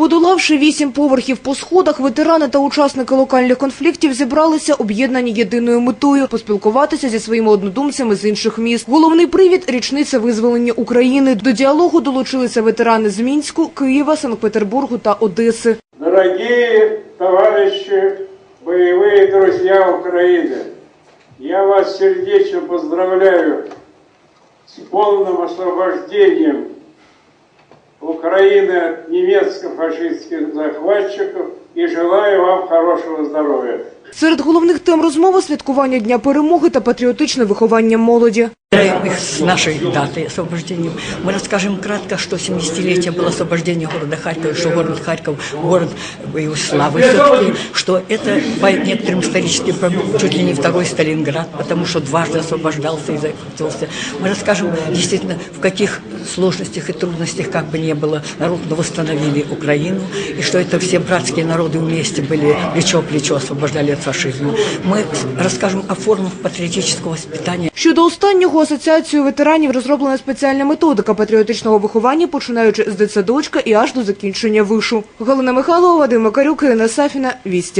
Подолавши вісім поверхів по сходах, ветерани та учасники локальних конфліктів зібралися об'єднані єдиною метою – поспілкуватися зі своїми однодумцями з інших міст. Головний привід – річниця визволення України. До діалогу долучилися ветерани з Мінську, Києва, Санкт-Петербургу та Одеси. Дорогие товарищи, боевые друзья Украины, я вас сердечно поздравляю с полным освобождением Украины от немецко-фашистских захватчиков и желаю вам хорошего здоровья. Серед головних тем розмови – святкування Дня перемоги та патріотичне виховання молоді. Поздравляем их с нашей датой освобождения. Мы расскажем кратко, что 70-летие было освобождения города Харькова, что город Харьков – город боевой славы. Все-таки, что это по некоторым историческим проблемам чуть ли не второй Сталинград, потому что дважды освобождался и захватился. Мы расскажем действительно, в каких сложностях и трудностях, как бы ни было, народно восстановили Украину, и что это все братские народы вместе были плечо к плечу освобождали от фашизма. Мы расскажем о формах патріотичного воспитания, Щодо останнього асоціацією ветеранів розроблена спеціальна методика патріотичного виховання, починаючи з дитсадочка і аж до закінчення вишу. Галина Михайлова, Вадим Макарюк, Ірина Сафіна, Вісті.